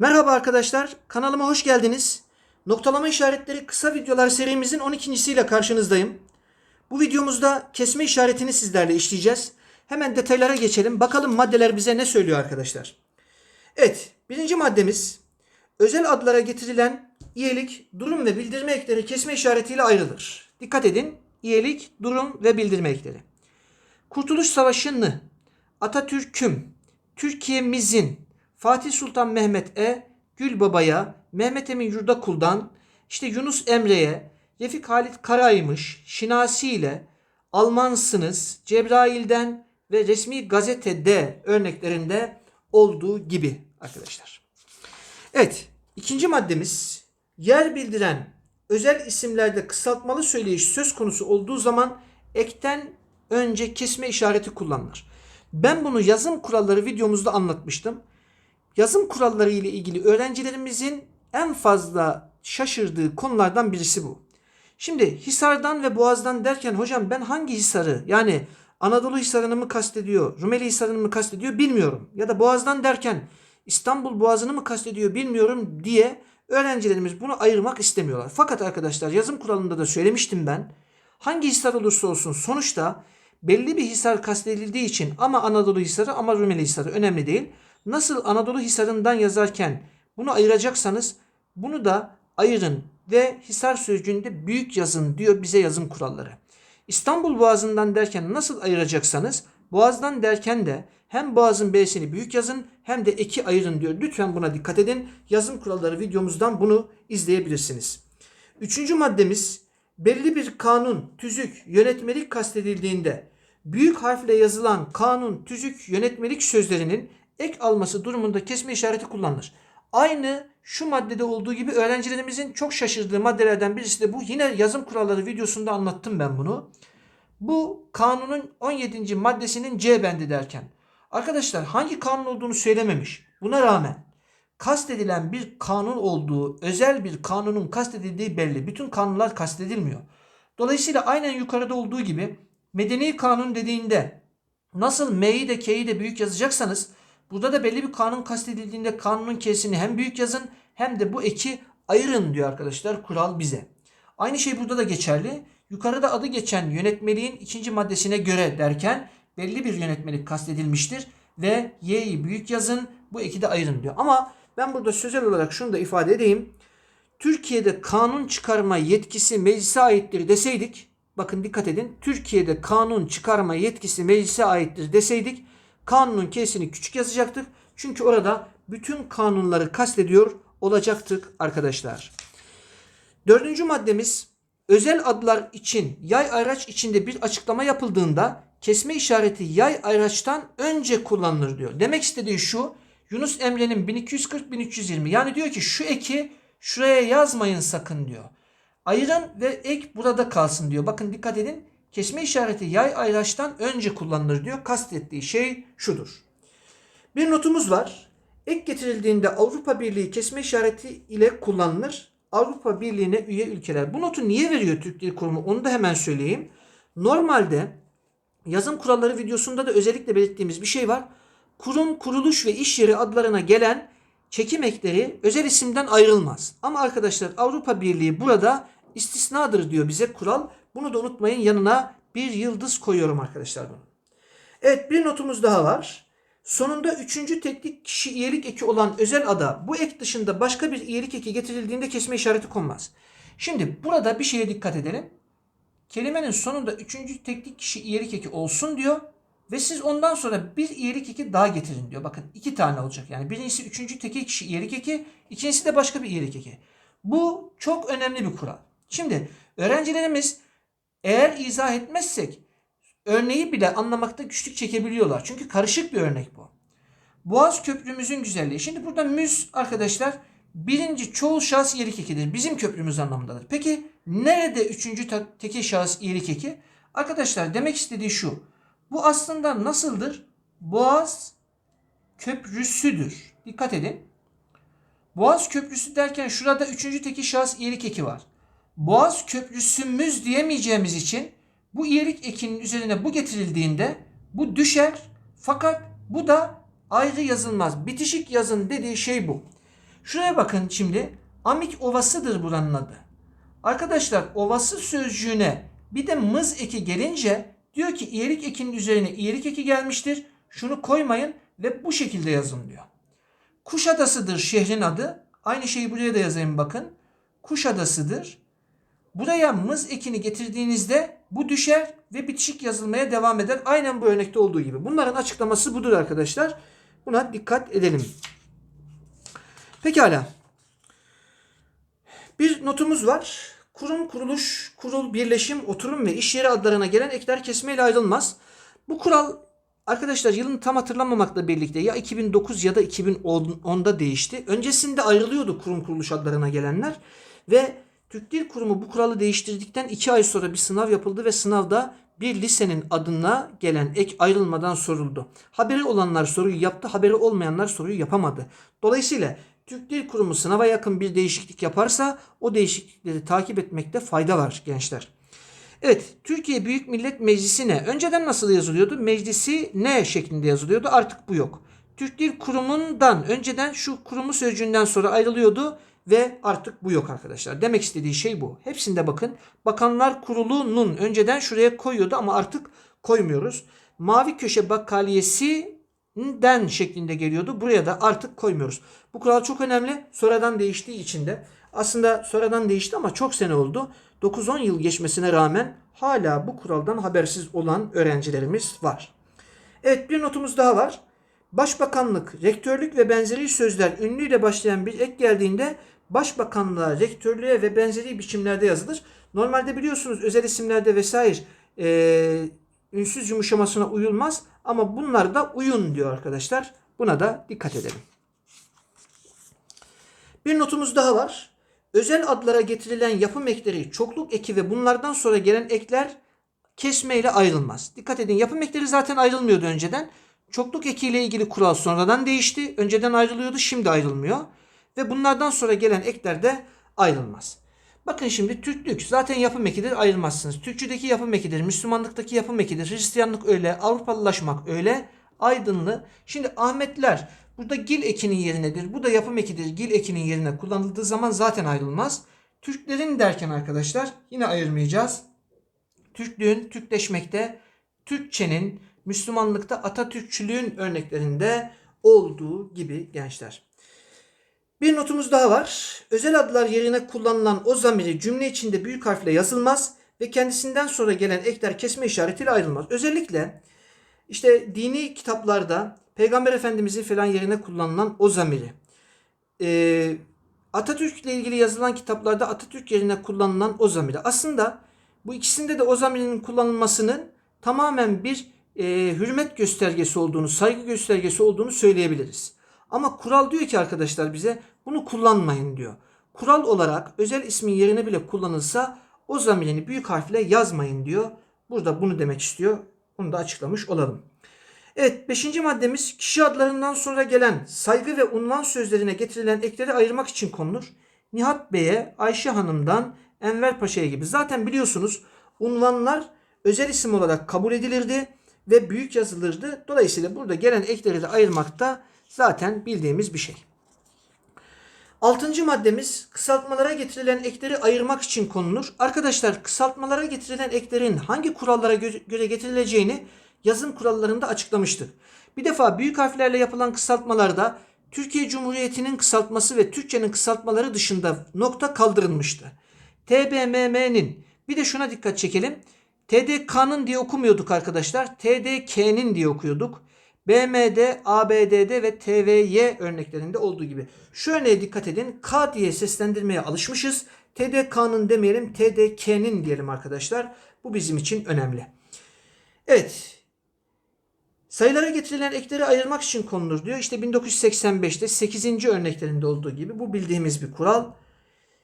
Merhaba arkadaşlar, kanalıma hoş geldiniz. Noktalama işaretleri kısa videolar serimizin 12.siyle karşınızdayım. Bu videomuzda kesme işaretini sizlerle işleyeceğiz. Hemen detaylara geçelim. Bakalım maddeler bize ne söylüyor arkadaşlar. Evet, birinci maddemiz özel adlara getirilen iyelik, durum ve bildirme ekleri kesme işaretiyle ayrılır. Dikkat edin, iyelik, durum ve bildirme ekleri. Kurtuluş Savaşı'nı, Atatürk'üm, Türkiye'mizin, Fatih Sultan Mehmet E, Gül Baba'ya, Mehmet Emin Yurdakul'dan, işte Yunus Emre'ye, Refik Halit Karaymış, Şinasi ile Almansınız, Cebrail'den ve resmi gazetede örneklerinde olduğu gibi arkadaşlar. Evet, ikinci maddemiz yer bildiren özel isimlerde kısaltmalı söyleyiş söz konusu olduğu zaman ekten önce kesme işareti kullanılır. Ben bunu yazım kuralları videomuzda anlatmıştım. Yazım kuralları ile ilgili öğrencilerimizin en fazla şaşırdığı konulardan birisi bu. Şimdi Hisar'dan ve Boğaz'dan derken hocam ben hangi Hisar'ı yani Anadolu Hisarı'nı mı kastediyor, Rumeli Hisarı'nı mı kastediyor bilmiyorum. Ya da Boğaz'dan derken İstanbul Boğazı'nı mı kastediyor bilmiyorum diye öğrencilerimiz bunu ayırmak istemiyorlar. Fakat arkadaşlar yazım kuralında da söylemiştim ben. Hangi Hisar olursa olsun sonuçta belli bir Hisar kastedildiği için ama Anadolu Hisarı ama Rumeli Hisarı önemli değil. Nasıl Anadolu Hisarı'ndan yazarken bunu ayıracaksanız bunu da ayırın ve Hisar sözcüğünde büyük yazın diyor bize yazım kuralları. İstanbul Boğazı'ndan derken nasıl ayıracaksanız Boğaz'dan derken de hem Boğaz'ın B'sini büyük yazın hem de eki ayırın diyor. Lütfen buna dikkat edin. Yazım kuralları videomuzdan bunu izleyebilirsiniz. Üçüncü maddemiz belli bir kanun, tüzük, yönetmelik kastedildiğinde büyük harfle yazılan kanun, tüzük, yönetmelik sözlerinin ek alması durumunda kesme işareti kullanılır. Aynı şu maddede olduğu gibi öğrencilerimizin çok şaşırdığı maddelerden birisi de bu. Yine yazım kuralları videosunda anlattım ben bunu. Bu kanunun 17. maddesinin C bendi derken. Arkadaşlar hangi kanun olduğunu söylememiş. Buna rağmen kastedilen bir kanun olduğu, özel bir kanunun kastedildiği belli. Bütün kanunlar kastedilmiyor. Dolayısıyla aynen yukarıda olduğu gibi medeni kanun dediğinde nasıl M'yi de K'yi de büyük yazacaksanız burada da belli bir kanun kastedildiğinde kanunun K'sini hem büyük yazın hem de bu eki ayırın diyor arkadaşlar kural bize. Aynı şey burada da geçerli. Yukarıda adı geçen yönetmeliğin ikinci maddesine göre derken belli bir yönetmelik kastedilmiştir ve y'yi büyük yazın bu eki de ayırın diyor. Ama ben burada sözel olarak şunu da ifade edeyim. Türkiye'de kanun çıkarma yetkisi meclise aittir deseydik bakın dikkat edin Türkiye'de kanun çıkarma yetkisi meclise aittir deseydik kanunun kesini küçük yazacaktık. Çünkü orada bütün kanunları kastediyor olacaktık arkadaşlar. Dördüncü maddemiz özel adlar için yay ayraç içinde bir açıklama yapıldığında kesme işareti yay ayraçtan önce kullanılır diyor. Demek istediği şu Yunus Emre'nin 1240-1320 yani diyor ki şu eki şuraya yazmayın sakın diyor. Ayırın ve ek burada kalsın diyor. Bakın dikkat edin kesme işareti yay ayraçtan önce kullanılır diyor. Kastettiği şey şudur. Bir notumuz var. Ek getirildiğinde Avrupa Birliği kesme işareti ile kullanılır. Avrupa Birliği'ne üye ülkeler. Bu notu niye veriyor Türk Dil Kurumu onu da hemen söyleyeyim. Normalde yazım kuralları videosunda da özellikle belirttiğimiz bir şey var. Kurum, kuruluş ve iş yeri adlarına gelen çekim ekleri özel isimden ayrılmaz. Ama arkadaşlar Avrupa Birliği burada istisnadır diyor bize kural. Bunu da unutmayın yanına bir yıldız koyuyorum arkadaşlar bunu. Evet bir notumuz daha var. Sonunda üçüncü teknik kişi iyilik eki olan özel ada bu ek dışında başka bir iyilik eki getirildiğinde kesme işareti konmaz. Şimdi burada bir şeye dikkat edelim. Kelimenin sonunda üçüncü teknik kişi iyilik eki olsun diyor. Ve siz ondan sonra bir iyilik eki daha getirin diyor. Bakın iki tane olacak. Yani birincisi üçüncü tekil kişi iyilik eki. ikincisi de başka bir iyilik eki. Bu çok önemli bir kural. Şimdi öğrencilerimiz eğer izah etmezsek örneği bile anlamakta güçlük çekebiliyorlar. Çünkü karışık bir örnek bu. Boğaz köprümüzün güzelliği. Şimdi burada müz arkadaşlar birinci çoğul şahıs iyilik ekidir. Bizim köprümüz anlamındadır. Peki nerede üçüncü tekil şahıs iyilik eki? Arkadaşlar demek istediği şu. Bu aslında nasıldır? Boğaz köprüsüdür. Dikkat edin. Boğaz köprüsü derken şurada üçüncü tekil şahıs iyilik eki var. Boğaz köprüsümüz diyemeyeceğimiz için bu iyilik ekinin üzerine bu getirildiğinde bu düşer fakat bu da ayrı yazılmaz. Bitişik yazın dediği şey bu. Şuraya bakın şimdi. Amik ovasıdır buranın adı. Arkadaşlar ovası sözcüğüne bir de mız eki gelince diyor ki iyilik ekinin üzerine iyilik eki gelmiştir. Şunu koymayın ve bu şekilde yazın diyor. Kuşadası'dır şehrin adı. Aynı şeyi buraya da yazayım bakın. Kuşadası'dır. Buraya mız ekini getirdiğinizde bu düşer ve bitişik yazılmaya devam eder. Aynen bu örnekte olduğu gibi. Bunların açıklaması budur arkadaşlar. Buna dikkat edelim. Pekala. Bir notumuz var. Kurum, kuruluş, kurul, birleşim, oturum ve iş yeri adlarına gelen ekler kesmeyle ayrılmaz. Bu kural arkadaşlar yılını tam hatırlamamakla birlikte ya 2009 ya da 2010'da değişti. Öncesinde ayrılıyordu kurum kuruluş adlarına gelenler ve Türk Dil Kurumu bu kuralı değiştirdikten 2 ay sonra bir sınav yapıldı ve sınavda bir lisenin adına gelen ek ayrılmadan soruldu. Haberi olanlar soruyu yaptı, haberi olmayanlar soruyu yapamadı. Dolayısıyla Türk Dil Kurumu sınava yakın bir değişiklik yaparsa o değişiklikleri takip etmekte fayda var gençler. Evet, Türkiye Büyük Millet Meclisi ne? Önceden nasıl yazılıyordu? Meclisi ne şeklinde yazılıyordu? Artık bu yok. Türk Dil Kurumu'ndan önceden şu kurumu sözcüğünden sonra ayrılıyordu ve artık bu yok arkadaşlar. Demek istediği şey bu. Hepsinde bakın. Bakanlar Kurulu'nun önceden şuraya koyuyordu ama artık koymuyoruz. Mavi köşe bakkaliyesi den şeklinde geliyordu. Buraya da artık koymuyoruz. Bu kural çok önemli. Sonradan değiştiği için de aslında sonradan değişti ama çok sene oldu. 9-10 yıl geçmesine rağmen hala bu kuraldan habersiz olan öğrencilerimiz var. Evet bir notumuz daha var. Başbakanlık, rektörlük ve benzeri sözler ünlüyle başlayan bir ek geldiğinde başbakanlığa, rektörlüğe ve benzeri biçimlerde yazılır. Normalde biliyorsunuz özel isimlerde vesaire e, ünsüz yumuşamasına uyulmaz ama bunlar da uyun diyor arkadaşlar. Buna da dikkat edelim. Bir notumuz daha var. Özel adlara getirilen yapım ekleri çokluk eki ve bunlardan sonra gelen ekler kesmeyle ayrılmaz. Dikkat edin yapım ekleri zaten ayrılmıyordu önceden. Çokluk ekiyle ilgili kural sonradan değişti. Önceden ayrılıyordu şimdi ayrılmıyor. Ve bunlardan sonra gelen ekler de ayrılmaz. Bakın şimdi Türklük zaten yapım ekidir ayrılmazsınız. Türkçedeki yapım ekidir, Müslümanlıktaki yapım ekidir, Hristiyanlık öyle, Avrupalılaşmak öyle, aydınlı. Şimdi Ahmetler burada gil ekinin yerinedir. Bu da yapım ekidir. Gil ekinin yerine kullanıldığı zaman zaten ayrılmaz. Türklerin derken arkadaşlar yine ayırmayacağız. Türklüğün, Türkleşmekte, Türkçenin, Müslümanlıkta Atatürkçülüğün örneklerinde olduğu gibi gençler. Bir notumuz daha var. Özel adlar yerine kullanılan o zamiri cümle içinde büyük harfle yazılmaz ve kendisinden sonra gelen ekler kesme işaretiyle ayrılmaz. Özellikle işte dini kitaplarda Peygamber Efendimizin falan yerine kullanılan o zamiri. Ee, Atatürk ile ilgili yazılan kitaplarda Atatürk yerine kullanılan o zamiri. Aslında bu ikisinde de o zamirin kullanılmasının tamamen bir e, hürmet göstergesi olduğunu, saygı göstergesi olduğunu söyleyebiliriz. Ama kural diyor ki arkadaşlar bize bunu kullanmayın diyor. Kural olarak özel ismin yerine bile kullanılsa o zamirini büyük harfle yazmayın diyor. Burada bunu demek istiyor. Bunu da açıklamış olalım. Evet beşinci maddemiz kişi adlarından sonra gelen saygı ve unvan sözlerine getirilen ekleri ayırmak için konulur. Nihat Bey'e, Ayşe Hanım'dan Enver Paşa'ya gibi. Zaten biliyorsunuz unvanlar özel isim olarak kabul edilirdi ve büyük yazılırdı. Dolayısıyla burada gelen ekleri de ayırmakta zaten bildiğimiz bir şey. Altıncı maddemiz kısaltmalara getirilen ekleri ayırmak için konulur. Arkadaşlar kısaltmalara getirilen eklerin hangi kurallara göre getirileceğini yazım kurallarında açıklamıştık. Bir defa büyük harflerle yapılan kısaltmalarda Türkiye Cumhuriyeti'nin kısaltması ve Türkçenin kısaltmaları dışında nokta kaldırılmıştı. TBMM'nin bir de şuna dikkat çekelim. TDK'nın diye okumuyorduk arkadaşlar. TDK'nin diye okuyorduk. BMD, ABD'de ve TVY örneklerinde olduğu gibi. Şu örneğe dikkat edin. K diye seslendirmeye alışmışız. TDK'nın demeyelim, TDK'nin diyelim arkadaşlar. Bu bizim için önemli. Evet. Sayılara getirilen ekleri ayırmak için konulur diyor. İşte 1985'te 8. örneklerinde olduğu gibi bu bildiğimiz bir kural.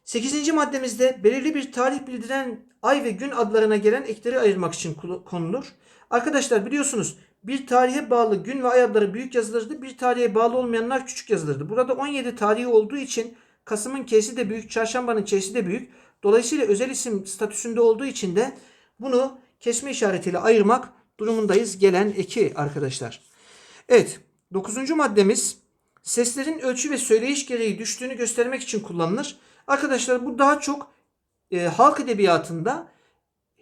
8. maddemizde belirli bir tarih bildiren ay ve gün adlarına gelen ekleri ayırmak için konulur. Arkadaşlar biliyorsunuz bir tarihe bağlı gün ve ay adları büyük yazılırdı. Bir tarihe bağlı olmayanlar küçük yazılırdı. Burada 17 tarihi olduğu için Kasım'ın K'si de büyük, Çarşamba'nın Ç'si de büyük. Dolayısıyla özel isim statüsünde olduğu için de bunu kesme işaretiyle ayırmak durumundayız gelen eki arkadaşlar. Evet 9. maddemiz seslerin ölçü ve söyleyiş gereği düştüğünü göstermek için kullanılır. Arkadaşlar bu daha çok e, halk edebiyatında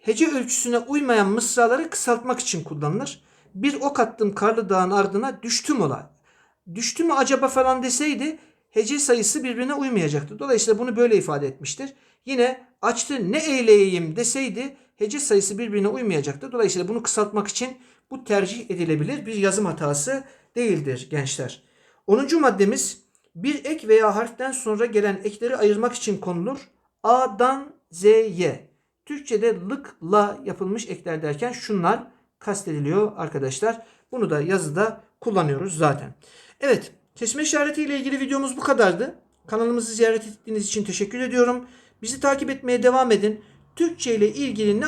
hece ölçüsüne uymayan mısraları kısaltmak için kullanılır. Bir ok attım karlı dağın ardına düştüm ola. Düştü mü acaba falan deseydi hece sayısı birbirine uymayacaktı. Dolayısıyla bunu böyle ifade etmiştir. Yine açtı ne eyleyeyim deseydi hece sayısı birbirine uymayacaktı. Dolayısıyla bunu kısaltmak için bu tercih edilebilir bir yazım hatası değildir gençler. 10. maddemiz bir ek veya harften sonra gelen ekleri ayırmak için konulur. A'dan Z'ye. Türkçe'de lık, la yapılmış ekler derken şunlar kastediliyor arkadaşlar. Bunu da yazıda kullanıyoruz zaten. Evet, kesme işareti ile ilgili videomuz bu kadardı. Kanalımızı ziyaret ettiğiniz için teşekkür ediyorum. Bizi takip etmeye devam edin. Türkçe ile ilgili ne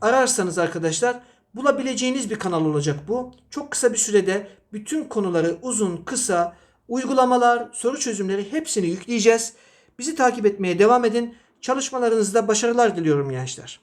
ararsanız arkadaşlar bulabileceğiniz bir kanal olacak bu. Çok kısa bir sürede bütün konuları uzun, kısa, uygulamalar, soru çözümleri hepsini yükleyeceğiz. Bizi takip etmeye devam edin. Çalışmalarınızda başarılar diliyorum gençler.